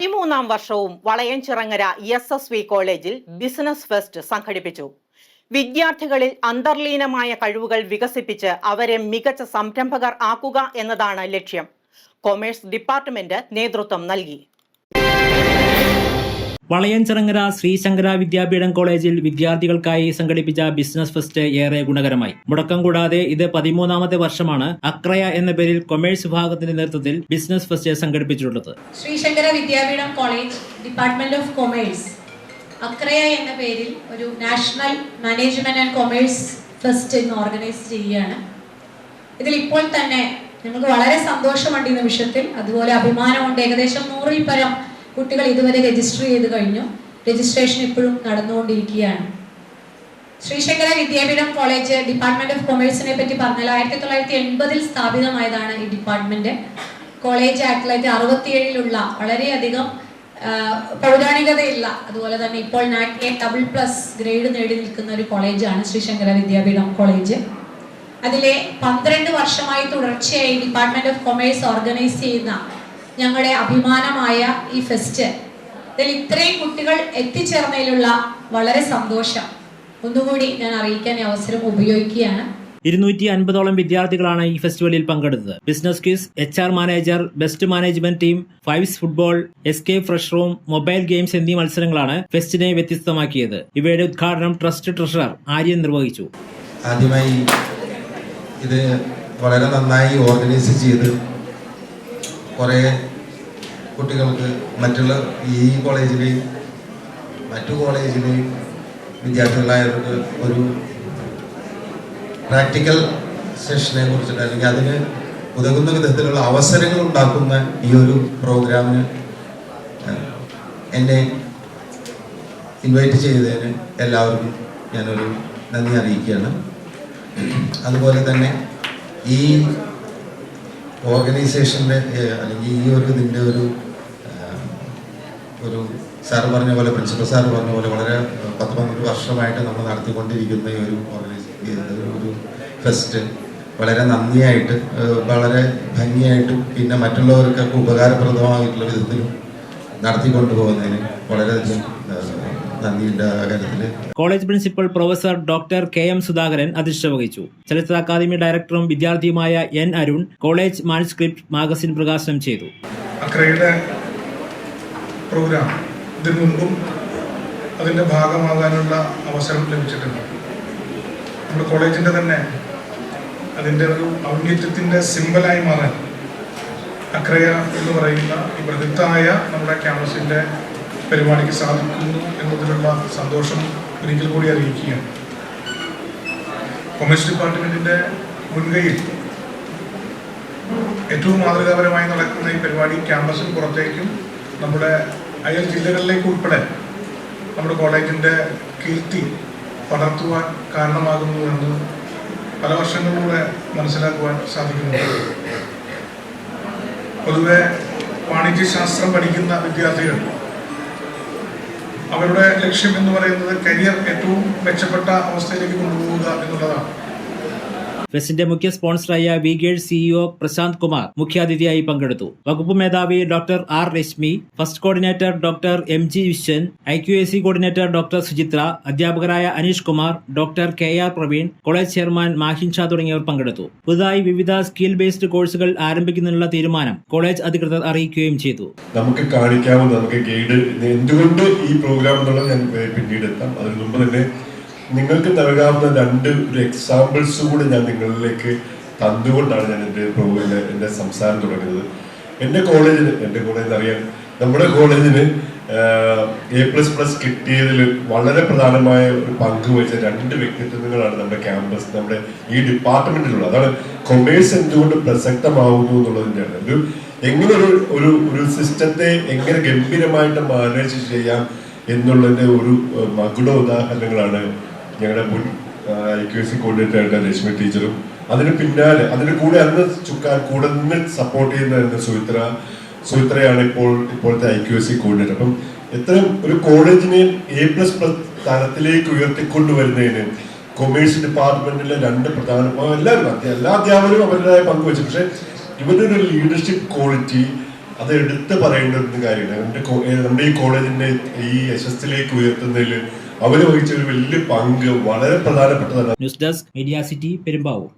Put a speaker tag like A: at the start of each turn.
A: പതിമൂന്നാം വർഷവും Valayanchirangara S S V കോളേജിൽ ബിസിനസ് ഫെസ്റ്റ് സംഘടിപ്പിച്ചു. വിദ്യാർത്ഥികളിൽ അന്തർലീനമായ കഴിവുകൾ വികസിപ്പിച്ച് അവരെ മികച്ച സംരംഭകർ ആക്കുക എന്നതാണ് ലക്ഷ്യം. കൊമേഴ്സ് ഡിപ്പാർട്ട്മെന്റ് നേതൃത്വം നൽകി.
B: വളയഞ്ചിറങ്ങര ശ്രീശങ്കര വിദ്യാപീഠം കോളേജിൽ വിദ്യാർത്ഥികൾക്കായി സംഘടിപ്പിച്ച ബിസിനസ് ഫെസ്റ്റ് ഏറെ ഗുണകരമായി. മുടക്കം കൂടാതെ ഇത് പതിമൂന്നാമത്തെ വർഷമാണ് അക്രയ എന്ന പേരിൽ കൊമേഴ്സ് വിഭാഗത്തിന്റെ നേതൃത്വത്തിൽ business fest സംഘടിപ്പിച്ചിട്ടുള്ളത്.
C: Sreesankara Vidyapeetham college department of commerce. Akraya എന്ന പേരിൽ ഒരു national management and commerce fest ഇന്ന് ഓർഗനൈസ് ചെയ്യുകയാണ്. ഇതിൽ ഇപ്പോൾ തന്നെ ഞങ്ങൾക്ക് വളരെ സന്തോഷമുണ്ട് ഈ നിമിഷത്തിൽ. അതുപോലെ അഭിമാനമുണ്ട്. ഏകദേശം നൂറിൽ പരം കുട്ടികൾ ഇതുവരെ രജിസ്റ്റർ ചെയ്ത് കഴിഞ്ഞു. രജിസ്ട്രേഷൻ ഇപ്പോഴും നടന്നുകൊണ്ടിരിക്കുകയാണ്. Sreesankara Vidyapeetham college department of കൊമേഴ്സിനെ പറ്റി പറഞ്ഞാൽ ആയിരത്തി തൊള്ളായിരത്തി എൺപതിൽ സ്ഥാപിതമായതാണ് ഈ ഡിപ്പാർട്ട്മെന്റ്. കോളേജ് ആയിരത്തി തൊള്ളായിരത്തി അറുപത്തിയേഴിലുള്ള വളരെയധികം പൗരാണികതയില്ല അതുപോലെ തന്നെ ഇപ്പോൾ നാറ്റ് ഡബിൾ പ്ലസ് ഗ്രേഡ് നേടി നിൽക്കുന്ന ഒരു കോളേജാണ് ശ്രീശങ്കര വിദ്യാപീഠം കോളേജ്. അതിലെ പന്ത്രണ്ട് വർഷമായി തുടർച്ചയായി ഡിപ്പാർട്ട്മെന്റ് ഓഫ് കൊമേഴ്സ് ഓർഗനൈസ് ചെയ്യുന്ന ഞങ്ങളുടെ അഭിമാനമായ ഈ ഫെസ്റ്റ് ഇതിൽ ഇത്രയും കുട്ടികൾ എത്തിച്ചേർന്നതിലുള്ള വളരെ സന്തോഷം. ഒന്നുകൂടി ഞാൻ അറിയിക്കാൻ അവസരം ഉപയോഗിക്കുകയാണ്.
B: ഇരുന്നൂറ്റി അൻപതോളം വിദ്യാർത്ഥികളാണ് ഈ ഫെസ്റ്റിവലിൽ പങ്കെടുത്തത്. Business quiz H R manager best management team fives football escape fresh room mobile games എന്നീ മത്സരങ്ങളാണ് ഫെസ്റ്റിനെ വ്യത്യസ്തമാക്കിയത്. ഇവയുടെ ഉദ്ഘാടനം ട്രസ്റ്റ് ട്രഷറർ ആര്യൻ നിർവഹിച്ചു.
D: ആദ്യമായി ഇത് വളരെ നന്നായി ഓർഗനൈസ് ചെയ്ത് കുറേ കുട്ടികൾക്ക് മറ്റുള്ള ഈ കോളേജിലെയും മറ്റു കോളേജിലെയും വിദ്യാർത്ഥികളായവർക്ക് ഒരു പ്രാക്ടിക്കൽ സെഷനെ കുറിച്ചിട്ട് അല്ലെങ്കിൽ അതിന് ഉതകുന്ന വിധത്തിലുള്ള അവസരങ്ങൾ ഉണ്ടാക്കുന്ന ഈ ഒരു പ്രോഗ്രാമിന് എന്നെ ഇൻവൈറ്റ് ചെയ്തതിന് എല്ലാവർക്കും ഞാനൊരു നന്ദി അറിയിക്കുകയാണ്. അതുപോലെ തന്നെ ഈ ഓർഗനൈസേഷന്റെ അല്ലെങ്കിൽ ഈ ഒരു ഇതിന്റെ ഒരു ഒരു സാർ പറഞ്ഞ പോലെ പ്രിൻസിപ്പൽ സാർ പറഞ്ഞ പോലെ വളരെ പത്ത് പന്ത്രണ്ട് വർഷമായിട്ട് നമ്മൾ നടത്തിക്കൊണ്ടിരിക്കുന്ന ഈ ഒരു ഓർഗനൈസ് ഒരു ഫെസ്റ്റ് വളരെ നന്ദിയായിട്ട് വളരെ ഭംഗിയായിട്ടും പിന്നെ മറ്റുള്ളവർക്കൊക്കെ ഉപകാരപ്രദമായിട്ടുള്ള വിധത്തിലും നടത്തിക്കൊണ്ടുപോകുന്നതിന് വളരെയധികം ഏഹ്, നന്ദിയുണ്ട് ആ കാര്യത്തിൽ
B: college principal professor doctor K M Sudhakaran അധ്യക്ഷത വഹിച്ചു. ചലച്ചിത്ര അക്കാദമി ഡയറക്ടറും വിദ്യാർത്ഥിയുമായ N Arun college manuscript magazine പ്രകാശനം ചെയ്തു.
E: അക്രയുടെ പ്രോഗ്രാം ഇതിനു മുമ്പും അതിന്റെ ഭാഗമാകാനുള്ള അവസരം ലഭിച്ചിട്ടുണ്ട്. നമ്മുടെ കോളേജിന്റെ തന്നെ അതിന്റെ ഒരു ഔന്നത്യത്തിന്റെ സിമ്പലായി മാറാൻ അക്രയ എന്ന് പറയുന്ന ഈ ബൃഹത്തായ നമ്മുടെ ക്യാമ്പസിന്റെ പരിപാടിക്ക് സാധിക്കുന്നു എന്നതിലുള്ള സന്തോഷം ഒരിക്കൽ കൂടി അറിയിക്കുകയാണ്. കൊമേഴ്സ് ഡിപ്പാർട്ട്മെന്റിന്റെ മുൻകൈയിൽ ഏറ്റവും മാതൃകാപരമായി നടക്കുന്ന ഈ പരിപാടി ക്യാമ്പസിന് പുറത്തേക്കും നമ്മുടെ അയൽ ജില്ലകളിലേക്ക് ഉൾപ്പെടെ നമ്മുടെ കോളേജിന്റെ കീർത്തി പടർത്തുവാൻ കാരണമാകുന്നു എന്ന് പല വർഷങ്ങളിലൂടെ മനസ്സിലാക്കുവാൻ സാധിക്കുന്നുണ്ട്. പൊതുവെ വാണിജ്യശാസ്ത്രം പഠിക്കുന്ന വിദ്യാർത്ഥികൾ അവരുടെ ലക്ഷ്യം എന്ന് പറയുന്നത് കരിയർ ഏറ്റവും മെച്ചപ്പെട്ട അവസ്ഥയിലേക്ക് കൊണ്ടുപോവുക എന്നുള്ളതാണ്.
B: ഫെസ്റ്റിന്റെ മുഖ്യ സ്പോൺസറായ V guard CEO Prashanth Kumar മുഖ്യാതിഥിയായി പങ്കെടുത്തു. വകുപ്പ് മേധാവി doctor R Rashmi fest coordinator doctor M G Viswan I Q S C coordinator doctor Suchitra അധ്യാപകരായ Aneesh Kumar doctor K R Praveen college chairman Mahin Shah തുടങ്ങിയവർ പങ്കെടുത്തു. പുതുതായി വിവിധ skill based കോഴ്സുകൾ ആരംഭിക്കുന്നതിനുള്ള തീരുമാനം കോളേജ് അധികൃതർ അറിയിക്കുകയും ചെയ്തു.
F: നമുക്ക് കാണിക്കാവുന്ന നമുക്ക് ഗൈഡ് എന്തുകൊണ്ട് ഈ പ്രോഗ്രാം എന്നുള്ളത് ഞാൻ പിന്നീട് എത്താം. അതിന് മുമ്പ് തന്നെ നിങ്ങൾക്ക് നൽകാവുന്ന രണ്ട് ഒരു എക്സാമ്പിൾസ് കൂടി ഞാൻ നിങ്ങളിലേക്ക് തന്നുകൊണ്ടാണ് ഞാൻ എന്റെ പ്രോഗ്രാം എന്റെ സംസാരം തുടങ്ങുന്നത്. എന്റെ കോളേജിന് എന്റെ കോളേജിൽ അറിയാം നമ്മുടെ കോളേജിന് എ പ്ലസ് പ്ലസ് കിട്ടിയതിൽ വളരെ പ്രധാനമായ ഒരു പങ്ക് വഹിച്ച രണ്ട് വ്യക്തിത്വങ്ങളാണ് നമ്മുടെ ക്യാമ്പസ് നമ്മുടെ ഈ ഡിപ്പാർട്ട്മെന്റിലുള്ളത് അതാണ് കൊമേഴ്സ് എന്തുകൊണ്ട് പ്രസക്തമാവുന്നു എന്നുള്ളതിന്റെയാണ് ഒരു എങ്ങനെ ഒരു ഒരു ഒരു സിസ്റ്റത്തെ എങ്ങനെ ഗംഭീരമായിട്ട് മാനേജ് ചെയ്യാം എന്നുള്ളതിന്റെ ഒരു മകുട ഉദാഹരണങ്ങളാണ് ഞങ്ങളുടെ മുൻ I Q S C coordinator Rashmi ടീച്ചറും അതിന് പിന്നാലെ അതിന് കൂടെ അന്ന് ചുക്കാൻ കൂടെ നിന്ന് സപ്പോർട്ട് ചെയ്യുന്ന സുമിത്ര സുമിത്രയാണ് ഇപ്പോൾ ഇപ്പോഴത്തെ I Q S C coordinator അപ്പം എത്ര ഒരു കോളേജിനെ എ പ്ലസ് പ്ലസ് തലത്തിലേക്ക് ഉയർത്തിക്കൊണ്ടുവരുന്നതിന് കൊമേഴ്സ് ഡിപ്പാർട്ട്മെന്റിലെ രണ്ട് പ്രധാന എല്ലാവരും എല്ലാ അധ്യാപകരും അവരുടേതായ പങ്ക് വെച്ചു പക്ഷെ ഇവരുടെ ഒരു ലീഡർഷിപ്പ് ക്വാളിറ്റി അത് എടുത്ത് പറയേണ്ട ഒരു കാര്യമില്ല നമ്മുടെ നമ്മുടെ ഈ കോളേജിന്റെ ഈ യശസ്സിലേക്ക് ഉയർത്തുന്നതിൽ അവർ വഹിച്ച ഒരു വലിയ പങ്ക് വളരെ പ്രധാനപ്പെട്ടതാണ്.
B: News desk media city Perumbavoor.